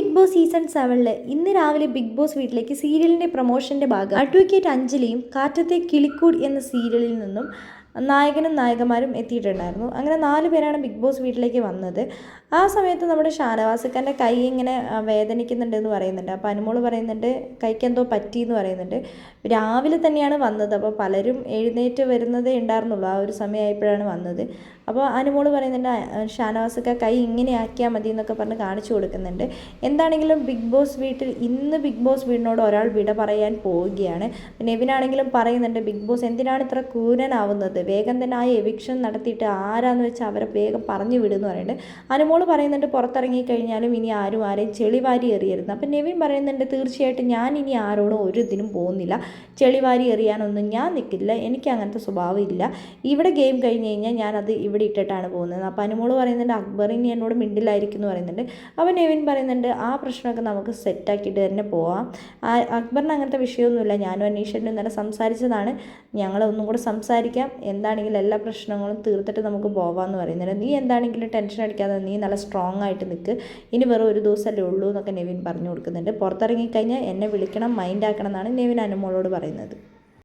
Big boss season സെവനിൽ ഇന്ന് രാവിലെ ബിഗ് ബോസ് വീട്ടിലേക്ക് സീരിയലിന്റെ പ്രൊമോഷന്റെ ഭാഗം അഡ്വക്കേറ്റ് അഞ്ജലിയും കാറ്റത്തെ കിളിക്കൂട് എന്ന സീരിയലിൽ നിന്നും നായകനും നായികമാരും എത്തിയിട്ടുണ്ടായിരുന്നു. അങ്ങനെ നാല് പേരാണ് ബിഗ് ബോസ് വീട്ടിലേക്ക് വന്നത്. ആ സമയത്ത് നമ്മുടെ ഷാനവാസക്കാരന്റെ കൈ ഇങ്ങനെ വേദനിക്കുന്നുണ്ട് എന്ന് പറയുന്നുണ്ട്. അപ്പോൾ അനുമോൾ പറയുന്നുണ്ട് കൈക്ക് എന്തോ പറ്റി എന്ന് പറയുന്നുണ്ട്. രാവിലെ തന്നെയാണ് വന്നത്. അപ്പോൾ പലരും എഴുന്നേറ്റ് വരുന്നതേ ഉണ്ടായിരുന്നുള്ളൂ. ആ ഒരു സമയമായപ്പോഴാണ് വന്നത്. അപ്പോൾ അനുമോൾ പറയുന്നുണ്ട് "ആ, ഷാനവാസക്ക കൈ ഇങ്ങനെ ആക്കിയാൽ മതി എന്നൊക്കെ പറഞ്ഞ് കാണിച്ചു കൊടുക്കുന്നുണ്ട്. എന്താണെങ്കിലും ബിഗ് ബോസ് വീട്ടിൽ ഇന്ന് ബിഗ് ബോസ് വീടിനോട് ഒരാൾ വിട പറയാൻ പോവുകയാണ്. നെവിനാണെങ്കിലും പറയുന്നുണ്ട് ബിഗ് ബോസ് എന്തിനാണ് ഇത്ര ക്രൂരനാവുന്നത്? വേഗം തന്നെ ആ എവിക്ഷൻ നടത്തിയിട്ട് ആരാന്ന് വെച്ചാൽ അവരെ വേഗം പറഞ്ഞു വിടുന്നു പറയുന്നുണ്ട്. അനുമോൾ പറയുന്നുണ്ട് പുറത്തിറങ്ങി കഴിഞ്ഞാലും ഇനി ആരും ആരെയും ചെളിവാരി എറിയരുത്. അപ്പം നെവിൻ പറയുന്നുണ്ട് തീർച്ചയായിട്ടും ഞാൻ ഇനി ആരോടും ഒരു ഇതിനും പോകുന്നില്ല. ചെളിവാരി എറിയാനൊന്നും ഞാൻ നിൽക്കില്ല എനിക്ക് അങ്ങനത്തെ സ്വഭാവം ഇല്ല. ഇവിടെ ഗെയിം കഴിഞ്ഞ് കഴിഞ്ഞാൽ ഞാനത് ഇവിടെ ഇട്ടിട്ടാണ് പോകുന്നത്. അപ്പോൾ അനുമോൾ പറയുന്നുണ്ട് അക്ബർ ഇനി എന്നോട് മിണ്ടില്ലായിരിക്കും എന്ന് പറയുന്നുണ്ട്. അപ്പോൾ നെവിൻ പറയുന്നുണ്ട് ആ പ്രശ്നമൊക്കെ നമുക്ക് സെറ്റാക്കിയിട്ട് തന്നെ പോവാം. അക്ബറിന് അങ്ങനത്തെ വിഷയമൊന്നുമില്ല. ഞാനും അനീഷനും ഇന്നലെ സംസാരിച്ചതാണ്. ഞങ്ങളൊന്നും കൂടെ സംസാരിക്കാം. എന്താണെങ്കിലും എല്ലാ പ്രശ്നങ്ങളും തീർത്തിട്ട് നമുക്ക് പോവാമെന്ന് പറയുന്നുണ്ട് നീ എന്താണെങ്കിലും ടെൻഷൻ അടിക്കാതെ നീ നല്ല സ്ട്രോങ് ആയിട്ട് നിൽക്ക് ഇനി വെറും ഒരു ദിവസമല്ലേ ഉള്ളൂ എന്നൊക്കെ നെവിൻ പറഞ്ഞു കൊടുക്കുന്നുണ്ട്. പുറത്തിറങ്ങിക്കഴിഞ്ഞാൽ എന്നെ വിളിക്കണം മൈൻഡ് ആക്കണം എന്നാണ് നെവിൻ അനുമോളോട് പറയുന്നത്.